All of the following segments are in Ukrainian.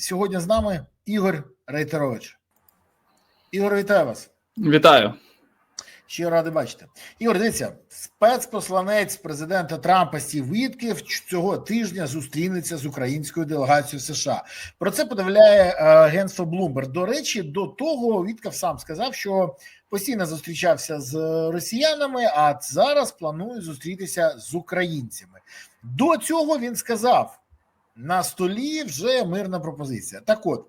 Сьогодні з нами Ігор Рейтерович. Ігор, вітаю вас. Вітаю. Ще радий бачити. Ігор, дивіться, спецпосланець президента Трампа Стів Вітків цього тижня зустрінеться з українською делегацією США. Про це подивляє е, агентство Bloomberg. До речі, до того Вітков сам сказав, що постійно зустрічався з росіянами, а зараз планує зустрітися з українцями. До цього він сказав. На столі вже мирна пропозиція. Так, от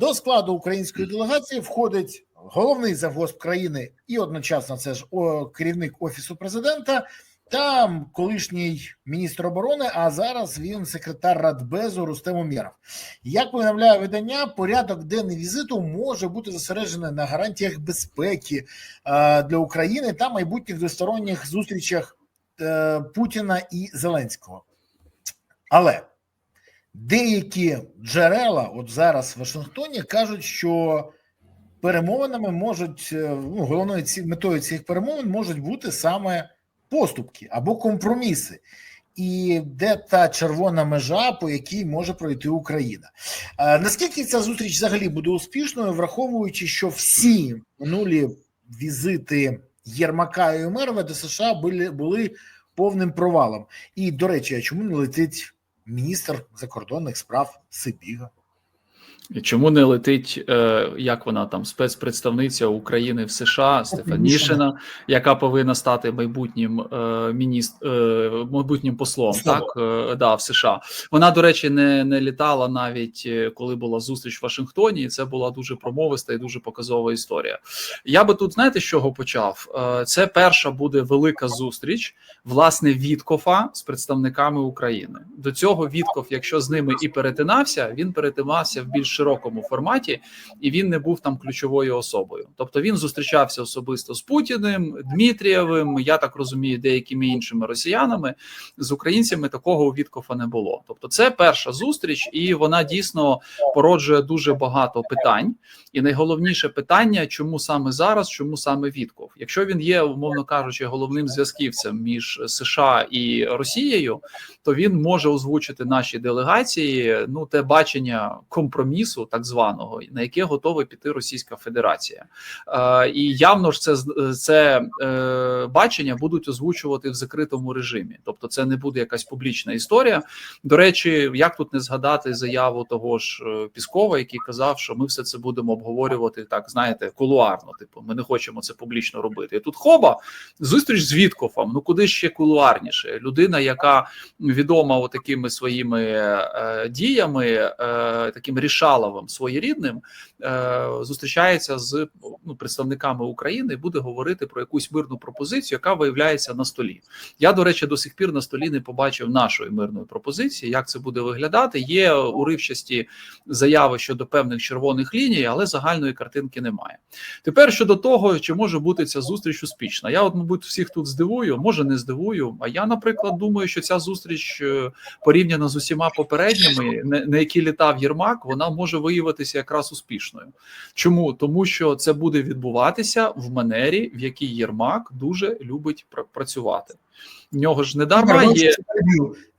до складу української делегації входить головний завгосп країни і одночасно це ж керівник офісу президента та колишній міністр оборони. А зараз він секретар Радбезу Рустем Умєров. Як повідомляє видання, порядок денний візиту може бути зосереджений на гарантіях безпеки для України та майбутніх двосторонніх зустрічах е, Путіна і Зеленського. Але деякі джерела, от зараз в Вашингтоні, кажуть, що перемовинами можуть ну, головною ці метою цих перемовин можуть бути саме поступки або компроміси, і де та червона межа, по якій може пройти Україна. А, наскільки ця зустріч взагалі буде успішною, враховуючи, що всі минулі візити Єрмака і Умерова до США були, були повним провалом? І до речі, а чому не летить міністр закордонних справ Сибіга? Чому не летить, е, як вона там, спецпредставниця України в США Стефанішина, яка повинна стати майбутнім е, міністр, е, майбутнім послом, так е, да, в США. Вона, до речі, не не літала навіть е, коли була зустріч в Вашингтоні, і це була дуже промовиста і дуже показова історія. Я би тут знаєте, з чого почав? Е, це перша буде велика зустріч власне Віткофа з представниками України. До цього Вітков, якщо з ними і перетинався, він перетинався в більш широкому форматі, і він не був там ключовою особою. Тобто він зустрічався особисто з Путіним, Дмитрієвим. Я так розумію, деякими іншими росіянами з українцями такого у Віткофа не було. Тобто, це перша зустріч, і вона дійсно породжує дуже багато питань. І найголовніше питання, чому саме зараз, чому саме Вітков? Якщо він є, умовно кажучи, головним зв'язківцем між США і Росією, то він може озвучити наші делегації ну те бачення компромісу, так званого, на яке готова піти Російська Федерація, е, і явно ж це це е, бачення будуть озвучувати в закритому режимі, тобто це не буде якась публічна історія. До речі, як тут не згадати заяву того ж Піскова, який казав, що ми все це будемо обговорювати так, знаєте, кулуарно. Типу, ми не хочемо це публічно робити. І тут хоба зустріч з Віткофом. Ну куди ще кулуарніше? Людина, яка відома такими своїми е, діями, е, таким рішаловим своєрідним, е, зустрічається з ну, представниками України і буде говорити про якусь мирну пропозицію, яка виявляється на столі. Я, до речі, до сих пір на столі не побачив нашої мирної пропозиції. Як це буде виглядати? Є уривчасті заяви щодо певних червоних ліній, але загальної картинки немає. Тепер щодо того, чи може бути ця зустріч успішна, я, от, мабуть, всіх тут здивую, може не здивую. А я, наприклад, думаю, що ця зустріч порівняно з усіма попередніми, на які літав Єрмак, вона може виявитися якраз успішною. Чому тому, що це буде відбуватися в манері, в якій Єрмак дуже любить пр працювати. В нього ж не дарма є.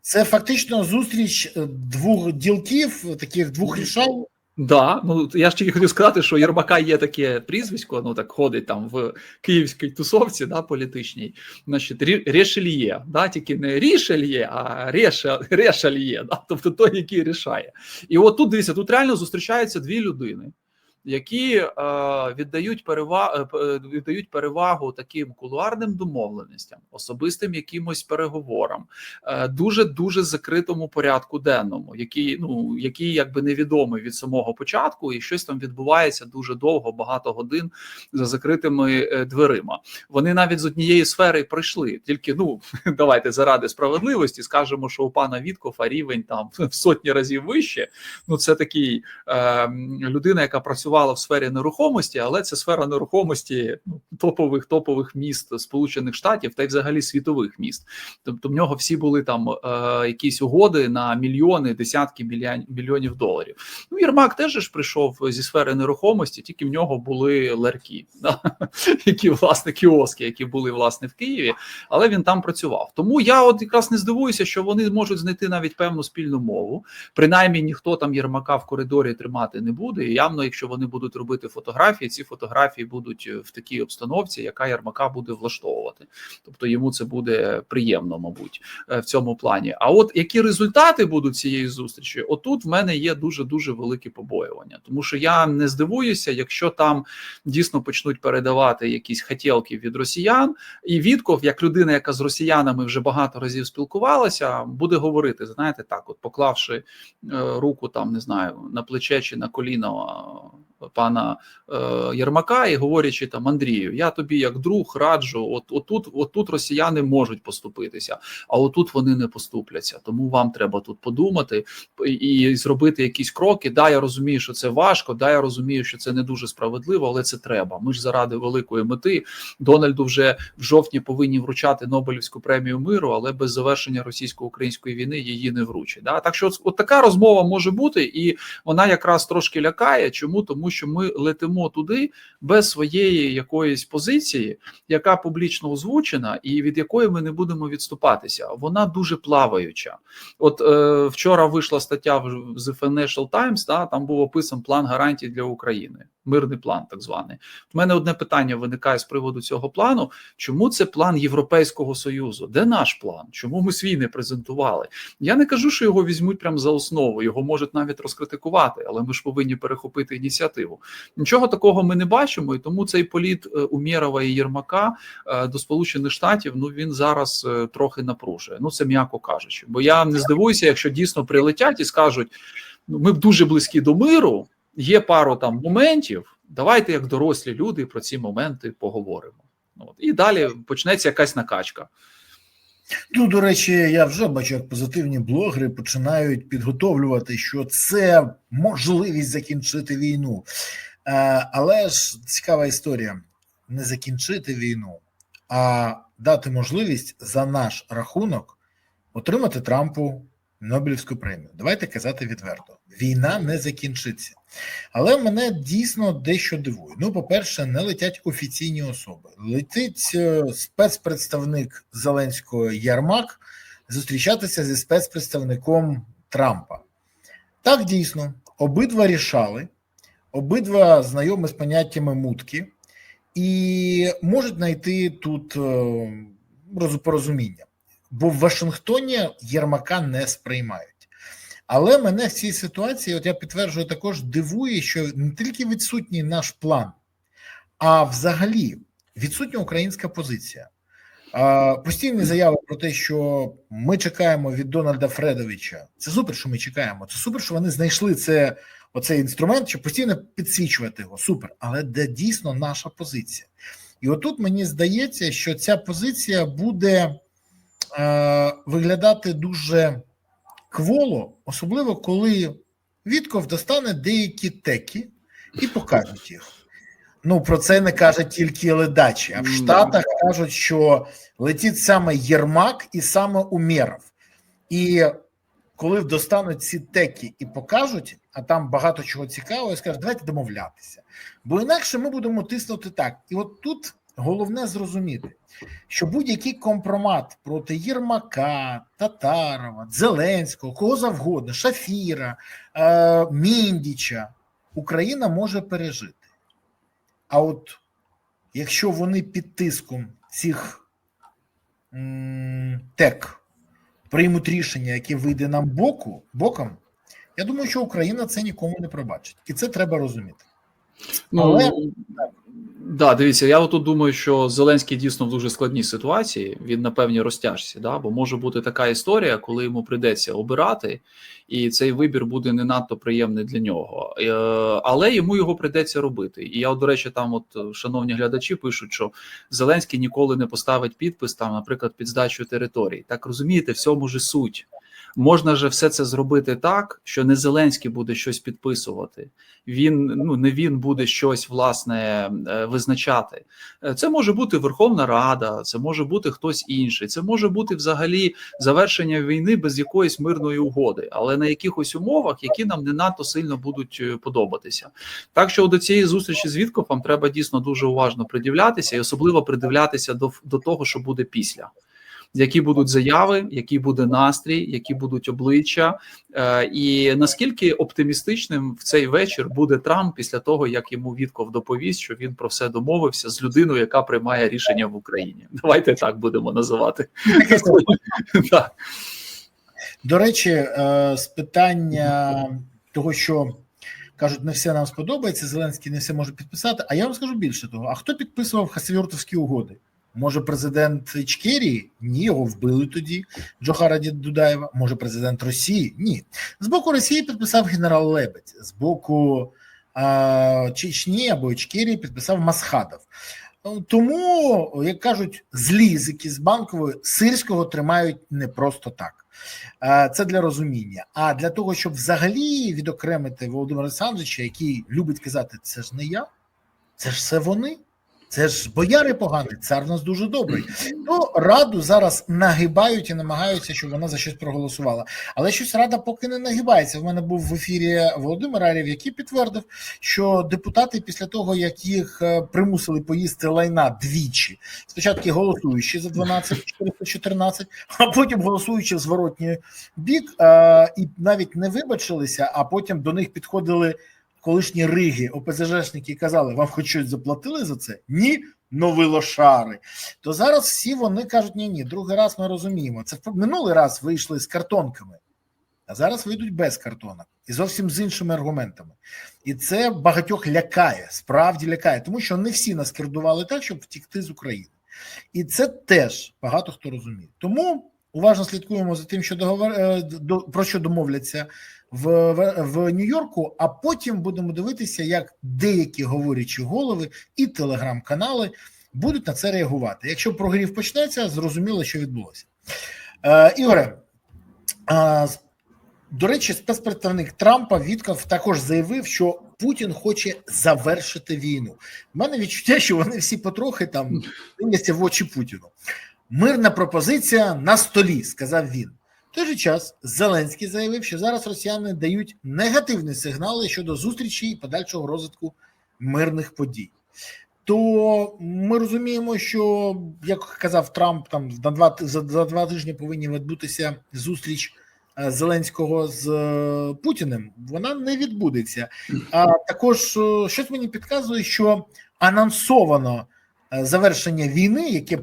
Це фактично зустріч двох ділків, таких двох рішал. Да, ну я ж тільки хотів сказати, що Єрмака є таке прізвисько, ну так ходить там в київській тусовці, да, політичній. Значить, Рішельє, да, тільки не Рішельє, а Реша, Решельє, да, тобто той, який рішає. І от тут дивіться, тут реально зустрічаються дві людини. Які е, віддають перевагу віддають перевагу таким кулуарним домовленостям, особистим якимось переговорам, е, дуже дуже закритому порядку денному, який ну який якби невідомий від самого початку, і щось там відбувається дуже довго, багато годин за закритими е, дверима. Вони навіть з однієї сфери пройшли. Тільки ну давайте заради справедливості скажемо, що у пана Віткофа рівень там в сотні разів вище. Ну це такий е, людина, яка працювала працювала в сфері нерухомості, але це сфера нерухомості ну, топових топових міст Сполучених Штатів та й взагалі світових міст. Тобто в нього всі були там е, якісь угоди на мільйони, десятки мільйонів доларів. Ну, Єрмак теж ж прийшов зі сфери нерухомості, тільки в нього були ларки, які власне кіоски, які були власне в Києві, але він там працював. Тому я от якраз не здивуюся, що вони можуть знайти навіть певну спільну мову. Принаймні ніхто там Єрмака в коридорі тримати не буде. І явно, якщо вони будуть робити фотографії, ці фотографії будуть в такій обстановці, яка Єрмака буде влаштовувати. Тобто йому це буде приємно, мабуть, е, в цьому плані. А от які результати будуть цієї зустрічі? Отут в мене є дуже дуже велике побоювання, тому що я не здивуюся, якщо там дійсно почнуть передавати якісь хотілки від росіян, і Вітков, як людина, яка з росіянами вже багато разів спілкувалася, буде говорити: знаєте, так, от поклавши е, руку там, не знаю, на плече чи на коліно. Пана е, Єрмака і говорячи там Андрію, я тобі як друг раджу, от отут, отут росіяни можуть поступитися, а отут вони не поступляться. Тому вам треба тут подумати і, зробити якісь кроки. Да, я розумію, що це важко. Да, я розумію, що це не дуже справедливо, але це треба. Ми ж заради великої мети Дональду вже в жовтні повинні вручати Нобелівську премію миру, але без завершення російсько-української війни її не вручать. Да? Так що, от така розмова може бути, і вона якраз трошки лякає. Чому тому, що ми летимо туди без своєї якоїсь позиції, яка публічно озвучена, і від якої ми не будемо відступатися. Вона дуже плаваюча. От е, вчора вийшла стаття в The Financial Times, да, там був описан план гарантій для України. Мирний план, так званий. У мене одне питання виникає з приводу цього плану: чому це план Європейського союзу? Де наш план? Чому ми свій не презентували? Я не кажу, що його візьмуть прямо за основу, його можуть навіть розкритикувати, але ми ж повинні перехопити ініціативу. Нічого такого ми не бачимо, і тому цей політ е, Умєрова і Єрмака е, до Сполучених Штатів ну він зараз е, трохи напружує. Ну це м'яко кажучи. Бо я не здивуюся, якщо дійсно прилетять і скажуть: ну ми дуже близькі до миру. Є пару там моментів. Давайте, як дорослі люди, про ці моменти поговоримо. От і далі почнеться якась накачка. Ну, до речі, я вже бачу, як позитивні блогери починають підготовлювати, що це можливість закінчити війну. Е, але ж цікава історія: не закінчити війну, а дати можливість за наш рахунок отримати Трампу Нобелівську премію. Давайте казати відверто: війна не закінчиться. Але мене дійсно дещо дивує. Ну, по-перше, не летять офіційні особи. Летить е, спецпредставник Зеленського Ярмак зустрічатися зі спецпредставником Трампа. Так, дійсно, обидва рішали, обидва знайомі з поняттями мутки, і можуть знайти тут е, порозуміння. Бо в Вашингтоні Єрмака не сприймають. Але мене в цій ситуації, от я підтверджую, також дивує, що не тільки відсутній наш план, а взагалі відсутня українська позиція. Постійні заяви про те, що ми чекаємо від Дональда Фредовича. Це супер, що ми чекаємо. Це супер, що вони знайшли це, оцей інструмент, щоб постійно підсвічувати його. Супер. Але де дійсно наша позиція? І отут мені здається, що ця позиція буде е, виглядати дуже кволо, особливо коли Вітков достане деякі теки і покажуть їх. Ну, про це не каже тільки ледачі, а в Штатах кажуть, що летить саме Єрмак і саме Умєров. І коли достануть ці теки і покажуть, а там багато чого цікавого, і скажуть, давайте домовлятися. Бо інакше ми будемо тиснути так. І от тут головне зрозуміти, що будь-який компромат проти Єрмака, Татарова, Зеленського, кого завгодно, Шафіра, е, Міндіча, Україна може пережити. А от якщо вони під тиском цих тек приймуть рішення, яке вийде нам боку, боком, я думаю, що Україна це нікому не пробачить. І це треба розуміти. Ну, Але Да, дивіться, я тут думаю, що Зеленський дійсно в дуже складній ситуації. Він на певній розтяжці, да, бо може бути така історія, коли йому прийдеться обирати, і цей вибір буде не надто приємний для нього. Е, але йому його прийдеться робити. І я, до речі, там, от шановні глядачі, пишуть, що Зеленський ніколи не поставить підпис там, наприклад, під здачу територій. Так розумієте, в цьому ж суть. Можна же все це зробити так, що не Зеленський буде щось підписувати. Він ну не він буде щось власне е, визначати. Е, Це може бути Верховна Рада, це може бути хтось інший. Це може бути взагалі завершення війни без якоїсь мирної угоди, але на якихось умовах, які нам не надто сильно будуть е, подобатися. Так що до цієї зустрічі з Віткофом треба дійсно дуже уважно придивлятися, і особливо придивлятися до, до того, що буде після. Які будуть заяви, який буде настрій, які будуть обличчя, е, і наскільки оптимістичним в цей вечір буде Трамп після того, як йому Вітков доповість, що він про все домовився з людиною, яка приймає рішення в Україні. Давайте так будемо називати. До речі, е, з питання того, що кажуть, не все нам сподобається, Зеленський не все може підписати. А я вам скажу більше того: а хто підписував Хасавюртовські угоди? Може, президент Ічкерії? Ні, його вбили тоді. Джохара Дудаєва. Може, президент Росії? Ні. З боку Росії підписав генерал Лебедь, з боку а, Чечні або Ічкерії підписав Масхадов. Тому, як кажуть, злізики з банкової сирського тримають не просто так. Е, Це для розуміння. А для того, щоб взагалі відокремити Володимира Олександровича, який любить казати, це ж не я, це ж все вони. Це ж бояри погані, цар нас дуже добрий. То раду зараз нагибають і намагаються, щоб вона за щось проголосувала. Але щось рада поки не нагибається. В мене був в ефірі Володимир Арів, який підтвердив, що депутати після того, як їх е, примусили поїсти лайна двічі, спочатку голосуючи за 12 414, а потім голосуючи в зворотній бік, е, і навіть не вибачилися, а потім до них підходили колишні риги, ОПЗЖшники казали, вам хоч щось заплатили за це? Ні, ну ви лошари. То зараз всі вони кажуть, ні, ні, другий раз ми розуміємо. Це минулий раз вийшли з картонками, а зараз вийдуть без картонок і зовсім з іншими аргументами. І це багатьох лякає, справді лякає, тому що не всі нас кердували так, щоб втікти з України. І це теж багато хто розуміє. Тому уважно слідкуємо за тим, що договор е, про що домовляться в, в, в Нью-Йорку, а потім будемо дивитися, як деякі говорячі голови і телеграм-канали будуть на це реагувати. Якщо прогрів почнеться, зрозуміло, що відбулося. Е, Ігоре, е, до речі, спецпредставник Трампа Вітков також заявив, що Путін хоче завершити війну. У мене відчуття, що вони всі потрохи там дивляться в очі Путіну. Мирна пропозиція на столі, сказав він. Той же час Зеленський заявив, що зараз росіяни дають негативні сигнали щодо зустрічі і подальшого розвитку мирних подій. То ми розуміємо, що як казав Трамп, там на два за, два тижні повинні відбутися зустріч е, Зеленського з е, Путіним. Вона не відбудеться. А також е, щось мені підказує, що анонсовано завершення війни, яке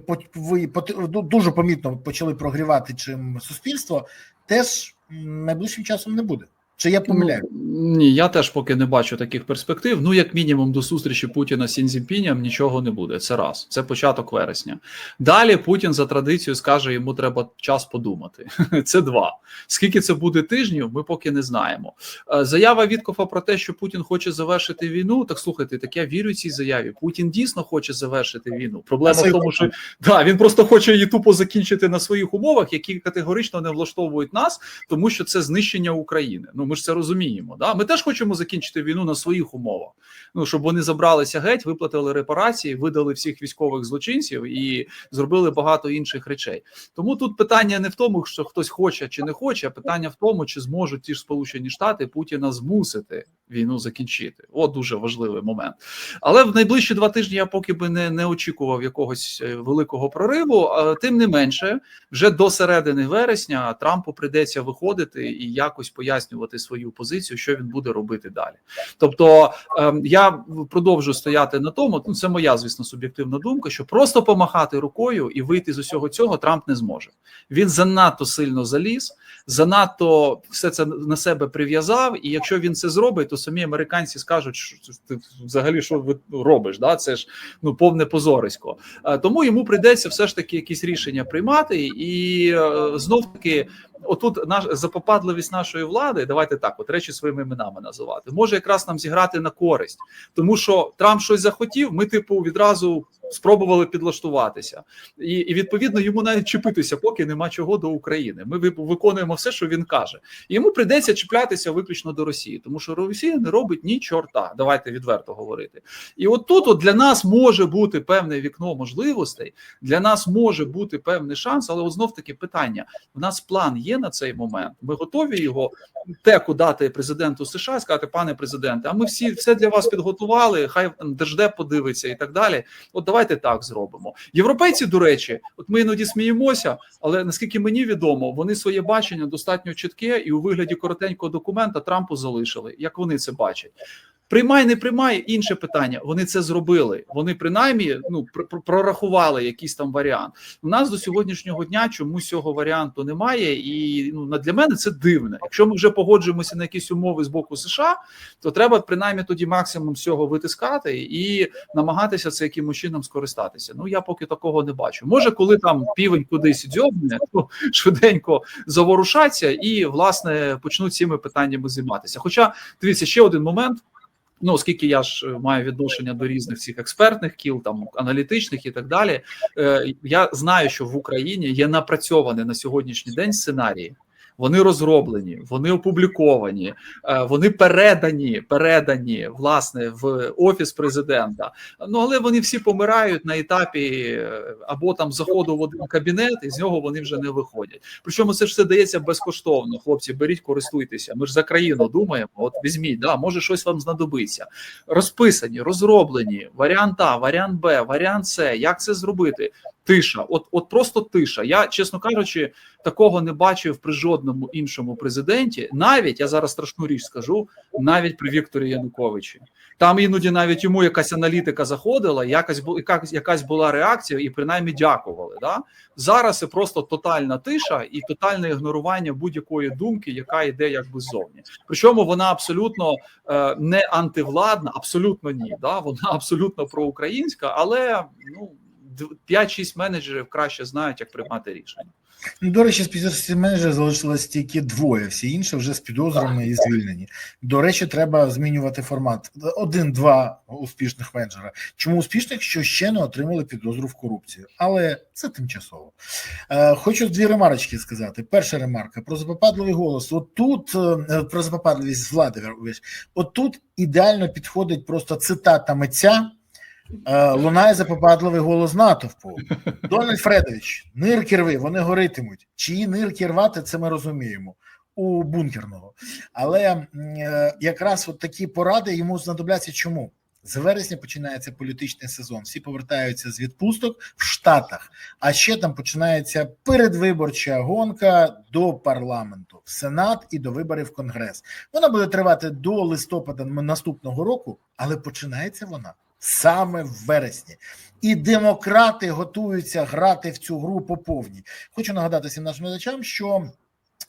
ну, дуже помітно почали прогрівати чим суспільство, теж найближчим часом не буде. Чи я помиляю? Ні, я теж поки не бачу таких перспектив. Ну, як мінімум, до зустрічі Путіна з Сінзінпіням нічого не буде. Це раз. Це початок вересня. Далі Путін за традицією скаже, йому треба час подумати. Це два. Скільки це буде тижнів, ми поки не знаємо. Е, Заява Віткофа про те, що Путін хоче завершити війну. Так слухайте, так я вірю цій заяві. Путін дійсно хоче завершити війну. Проблема в тому, що да, він просто хоче її тупо закінчити на своїх умовах, які категорично не влаштовують нас, тому що це знищення України. Ну ми ж це розуміємо. Да? Ми теж хочемо закінчити війну на своїх умовах. Ну щоб вони забралися геть, виплатили репарації, видали всіх військових злочинців і зробили багато інших речей. Тому тут питання не в тому, що хтось хоче чи не хоче, а питання в тому, чи зможуть ті ж Сполучені Штати Путіна змусити війну закінчити. От дуже важливий момент. Але в найближчі два тижні я поки би не, не очікував якогось е, великого прориву. Тим не менше, вже до середини вересня Трампу прийдеться виходити і якось пояснювати свою позицію, що він буде робити далі. Тобто ем, я продовжую стояти на тому. Ну це моя, звісно, суб'єктивна думка, що просто помахати рукою і вийти з усього цього Трамп не зможе. Він занадто сильно заліз, занадто все це на себе прив'язав. І якщо він це зробить, то самі американці скажуть, що ти взагалі що ви робиш? Да, це ж ну повне позорисько. Е, Тому йому прийдеться все ж таки якісь рішення приймати, і е, знов таки отут наш запопадливість нашої влади, давайте так, от речі своїми іменами називати, може якраз нам зіграти на користь, тому що Трамп щось захотів. Ми, типу, відразу спробували підлаштуватися, і, і відповідно йому навіть чіпитися, поки нема чого до України. Ми виконуємо все, що він каже. Йому прийдеться чіплятися виключно до Росії, тому що Росія не робить ні чорта. Давайте відверто говорити. І от тут от для нас може бути певне вікно можливостей, для нас може бути певний шанс, але от знов таки питання: у нас план є на цей момент. Ми готові його теку дати президенту США, сказати, пане президенте, а ми всі все для вас підготували. Хай держдеп подивиться і так далі. От давайте так зробимо. Європейці, до речі, от ми іноді сміємося, але наскільки мені відомо, вони своє бачення достатньо чітке і у вигляді коротенького документа Трампу залишили. Як вони це бачать? Приймай, не приймай інше питання. Вони це зробили. Вони принаймні ну пр- пр- прорахували якийсь там варіант. У нас до сьогоднішнього дня чомусь цього варіанту немає, і ну для мене це дивно. Якщо ми вже погоджуємося на якісь умови з боку США, то треба принаймні тоді максимум всього витискати і намагатися це якимось чином скористатися. Ну я поки такого не бачу. Може, коли там півень кудись дзьобне, то швиденько заворушаться і власне почнуть цими питаннями займатися. Хоча дивіться ще один момент. Ну, оскільки я ж е, маю відношення до різних цих експертних кіл, там аналітичних і так далі, е, я знаю, що в Україні є напрацьовані на сьогоднішній день сценарії. Вони розроблені, вони опубліковані, е, вони передані, передані власне в офіс президента. Ну але вони всі помирають на етапі е, або там заходу в один кабінет, і з нього вони вже не виходять. Причому це ж все дається безкоштовно. Хлопці, беріть, користуйтеся. Ми ж за країну думаємо. От візьміть, да, може щось вам знадобиться. Розписані, розроблені варіант А, варіант Б, варіант С. Як це зробити? Тиша, от, от просто тиша. Я, чесно кажучи, такого не бачив при жодному іншому президенті. Навіть я зараз страшну річ скажу, навіть при Вікторі Януковичі. Там іноді навіть йому якась аналітика заходила, якась якась була реакція, і принаймні дякували. Да? Зараз це просто тотальна тиша і тотальне ігнорування будь-якої думки, яка йде якби ззовні. Причому вона абсолютно е, не антивладна, абсолютно ні. Да? Вона абсолютно проукраїнська, але ну. Д- 5-6 менеджерів краще знають, як приймати рішення. Ну, до речі, з 50 менеджерів залишилось тільки двоє, всі інші вже з підозрами і звільнені. До речі, треба змінювати формат. Один-два успішних менеджера. Чому успішних? Що ще не отримали підозру в корупцію, але це тимчасово. Е, хочу дві ремарочки сказати. Перша ремарка про запопадливий голос. Отут е, про запопадливість влади. Отут ідеально підходить просто цитата митця. Е, Лунає запопадливий голос натовпу. Дональд Фредович, нирки рви, вони горитимуть. Чиї нирки рвати, це ми розуміємо у бункерного. Але е, якраз от такі поради йому знадобляться. Чому? З вересня починається політичний сезон. Всі повертаються з відпусток в Штатах, а ще там починається передвиборча гонка до парламенту, в Сенат і до виборів в Конгрес. Вона буде тривати до листопада наступного року, але починається вона саме в вересні. І демократи готуються грати в цю гру по повній. Хочу нагадати всім нашим глядачам, що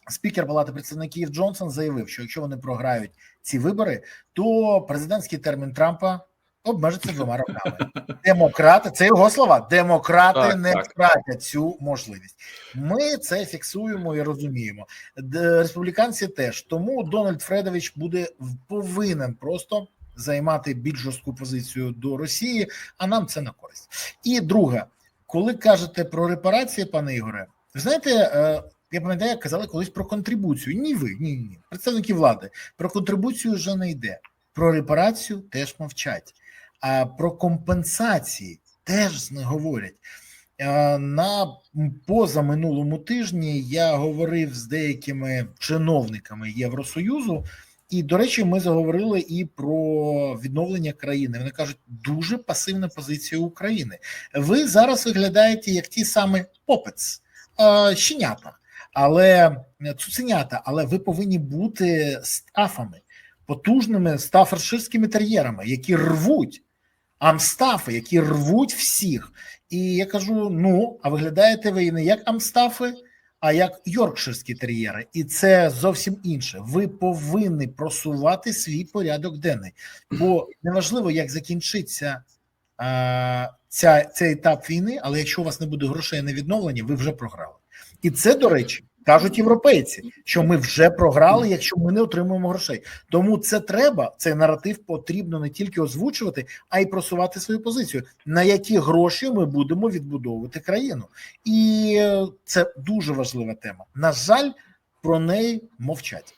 спікер Палати представників Джонсон заявив, що якщо вони програють ці вибори, то президентський термін Трампа обмежиться двома роками. Демократи, це його слова. Демократи Так, не так. втратять цю можливість. Ми це фіксуємо і розуміємо. Республіканці теж тому Дональд Фредович буде повинен просто займати більш жорстку позицію до Росії, а нам це на користь. І друге, коли кажете про репарації, пане Ігоре, ви знаєте, е, я пам'ятаю, як казали колись про контрибуцію. Ні, ви, ні, ні. Представники влади про контрибуцію вже не йде. Про репарацію теж мовчать, а про компенсації теж не говорять. Е, На позаминулому тижні я говорив з деякими чиновниками Євросоюзу, і, до речі, ми заговорили і про відновлення країни. Вони кажуть, дуже пасивна позиція України. Ви зараз виглядаєте як ті самі попец, е, щенята, але цуценята, але ви повинні бути стафами, потужними стаферширськими тер'єрами, які рвуть амстафи, які рвуть всіх. І я кажу: ну, а виглядаєте ви не як амстафи, а як йоркширські тер'єри, і це зовсім інше. Ви повинні просувати свій порядок денний, бо неважливо, як закінчиться а, ця, цей етап війни, але якщо у вас не буде грошей на відновлення, ви вже програли. І це, до речі, кажуть європейці, що ми вже програли, якщо ми не отримуємо грошей. Тому це треба. Цей наратив потрібно не тільки озвучувати, а й просувати свою позицію, на які гроші ми будемо відбудовувати країну, і е, це дуже важлива тема. На жаль, про неї мовчать.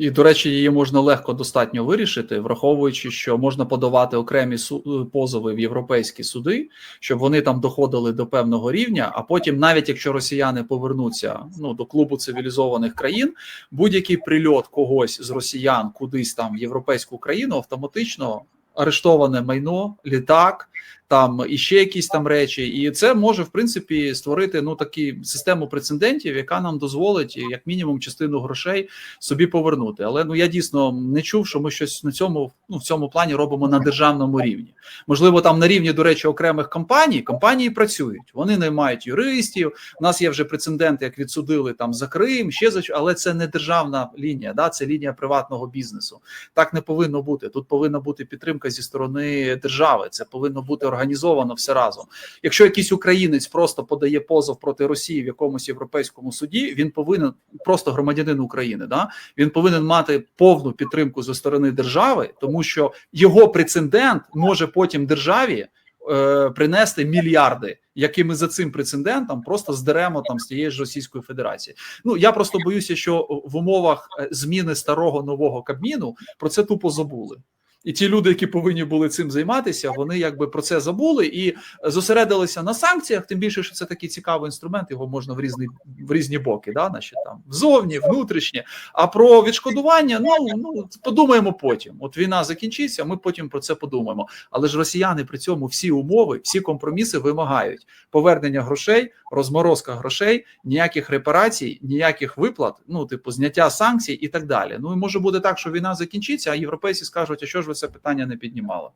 І, до речі, її можна легко достатньо вирішити, враховуючи, що можна подавати окремі су- позови в європейські суди, щоб вони там доходили до певного рівня. А потім, навіть якщо росіяни повернуться ну до клубу цивілізованих країн, будь-який прильот когось з росіян кудись там в європейську країну автоматично арештоване майно, літак. Там і ще якісь там речі, і це може в принципі створити ну такі систему прецедентів, яка нам дозволить як мінімум частину грошей собі повернути. Але ну я дійсно не чув, що ми щось на цьому ну в цьому плані робимо на державному рівні. Можливо, там на рівні, до речі, окремих компаній компанії працюють, вони наймають юристів. У нас є вже прецеденти, як відсудили там за Крим, ще за що, але це не державна лінія, да це лінія приватного бізнесу. Так не повинно бути. Тут повинна бути підтримка зі сторони держави. Це повинно бути організовано все разом. Якщо якийсь українець просто подає позов проти Росії в якомусь європейському суді, він повинен просто громадянин України. Да він повинен мати повну підтримку зі сторони держави, тому що його прецедент може потім державі. е, Принести мільярди, які ми за цим прецедентом просто здеремо там з тієї ж Російської Федерації. Ну я просто боюся, що в умовах е, зміни старого нового кабміну про це тупо забули. І ті люди, які повинні були цим займатися, вони якби про це забули і зосередилися на санкціях. Тим більше, що це такий цікавий інструмент, його можна в різні в різні боки, да, значить там взовні, внутрішнє. А про відшкодування, ну ну подумаємо потім. От війна закінчиться, ми потім про це подумаємо. Але ж росіяни при цьому всі умови, всі компроміси вимагають повернення грошей, розморозка грошей, ніяких репарацій, ніяких виплат, ну типу зняття санкцій і так далі. Ну і може бути так, що війна закінчиться, а європейці скажуть, а що ж ви це питання не піднімали?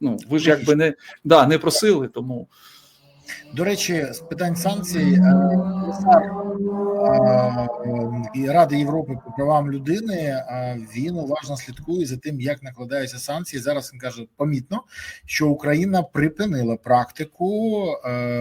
Ну ви ж якби не да не просили, тому До речі, з питань санкцій е, е, і Ради Європи по правам людини е, він уважно слідкує за тим, як накладаються санкції. Зараз він каже помітно, що Україна припинила практику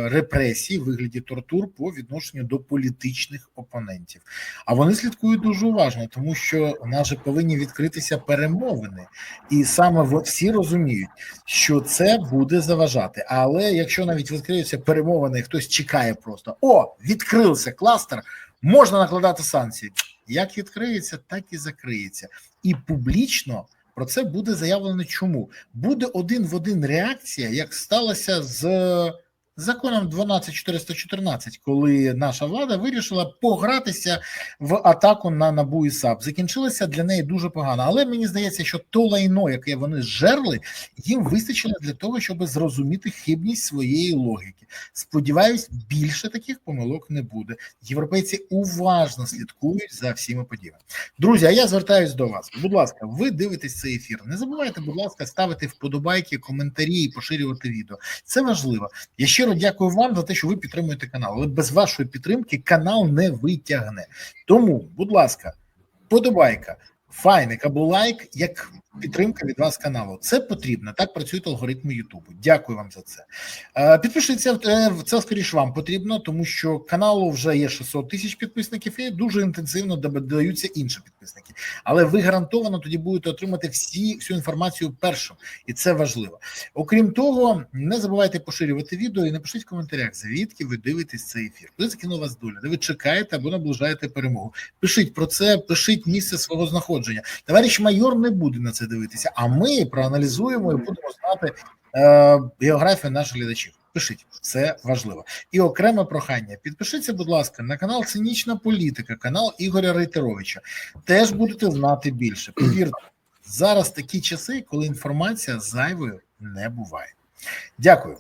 репресій в вигляді тортур по відношенню до політичних опонентів. А вони слідкують дуже уважно, тому що у нас же повинні відкритися перемовини, і саме всі розуміють, що це буде заважати. Але якщо навіть відкриються перемовини, хтось чекає просто о, відкрився кластер, можна накладати санкції. Як відкриється, так і закриється, і публічно. Про це буде заявлено. Чому буде один в один реакція, як сталося з законом 12414, коли наша влада вирішила погратися в атаку на набу і САП. Закінчилося для неї дуже погано. Але мені здається, що то лайно, яке вони жерли, їм вистачило для того, щоб зрозуміти хибність своєї логіки. Сподіваюсь, більше таких помилок не буде. Європейці уважно слідкують за всіма подіями. Друзі, а я звертаюсь до вас. Будь ласка, ви дивитесь цей ефір. Не забувайте, будь ласка, ставити вподобайки, коментарі і поширювати відео. Це важливо. Я щиро дякую вам за те, що ви підтримуєте канал. Але без вашої підтримки канал не витягне. Тому, будь ласка, подобайка, файник або лайк як підтримка від вас каналу. Це потрібно. Так працюють алгоритми Ютубу. Дякую вам за це. Е, Підпишіться е, це скоріш вам потрібно, тому що каналу вже є 600 тисяч підписників і дуже інтенсивно додаються інші підписники. Але ви гарантовано тоді будете отримати всі всю інформацію першим, і це важливо. Окрім того, не забувайте поширювати відео і напишіть в коментарях, звідки ви дивитесь цей ефір. Куди закинула вас доля, де ви чекаєте або наближаєте перемогу. Пишіть про це, пишіть місце свого знаходження. Товариш майор не буде на це дивитися, а ми проаналізуємо і будемо знати е, біографію наших глядачів. Пишіть, це важливо. І окреме прохання. Підпишіться, будь ласка, на канал Цинічна політика, канал Ігоря Рейтеровича. Теж будете знати більше. Повірте, зараз такі часи, коли інформація зайвою не буває. Дякую.